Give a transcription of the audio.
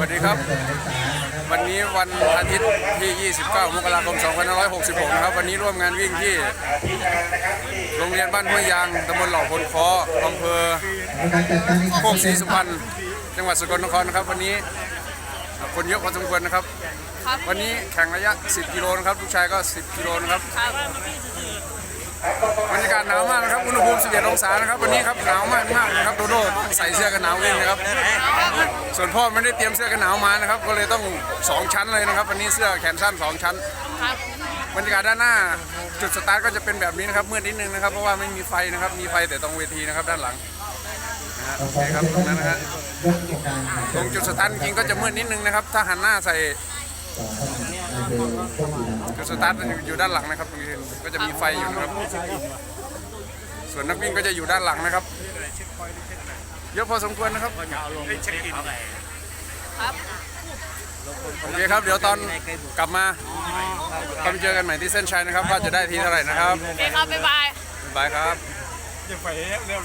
วัสดีครับ วันนี้วันอาทิตย์ที่ 29 มกราคม 2566 นะครับ วันนี้ร่วมงานวิ่งที่ โรงเรียนบ้านห้วยยางตำบลเหล่าพลคออำเภอโคกศรีสุพรรณ จังหวัดสกลนครนะครับ วันนี้คนเยอะพอสมควรนะครับครับวันนี้แข่งระยะ 10 กิโลนะครับ ลูกชายก็ 10 กิโลนะครับครับบรรยากาศหนาวมากนะครับ อุณหภูมิ 11 องศานะครับ วันนี้ครับ หนาวมากมากๆนะครับ โดโดใส่เสื้อกันหนาววิ่งนะครับ ส่วนพ่อไม่ได้เตรียมเสื้อกันหนาวมานะครับ ก็เลยต้อง 2 ชั้นเลยนะครับ วันนี้เสื้อแขนสั้น 2 ชั้นครับบรรยากาศด้านหน้า จุดสตาร์ทก็จะเป็นแบบนี้นะครับมืดนิดนึงนะครับเพราะว่าไม่มีไฟนะครับ มีไฟแต่ตรงเวทีนะครับด้านหลังนะฮะโอเคครับตรงนั้นนะฮะตรงจุดสตาร์ทจริงๆก็จะมืดนิดนึงนะครับ ถ้าหันหน้าใส่จุดสตาร์ทมันอยู่ด้านหลังนะครับตรงนี้ก็จะมีไฟอยู่นะครับ ส่วนนักวิ่งก็จะอยู่ด้านหลังนะครับ เยอะพอสมควรนะครับครับโอเคครับ เดี๋ยวตอนกลับมาก็ไปเจอกันใหม่ที่เส้นชัยนะครับ ว่าจะได้ทีเท่าไหร่นะครับ โอเคครับ บ๊ายบาย บ๊ายบายครับจะไปเรียบร้อย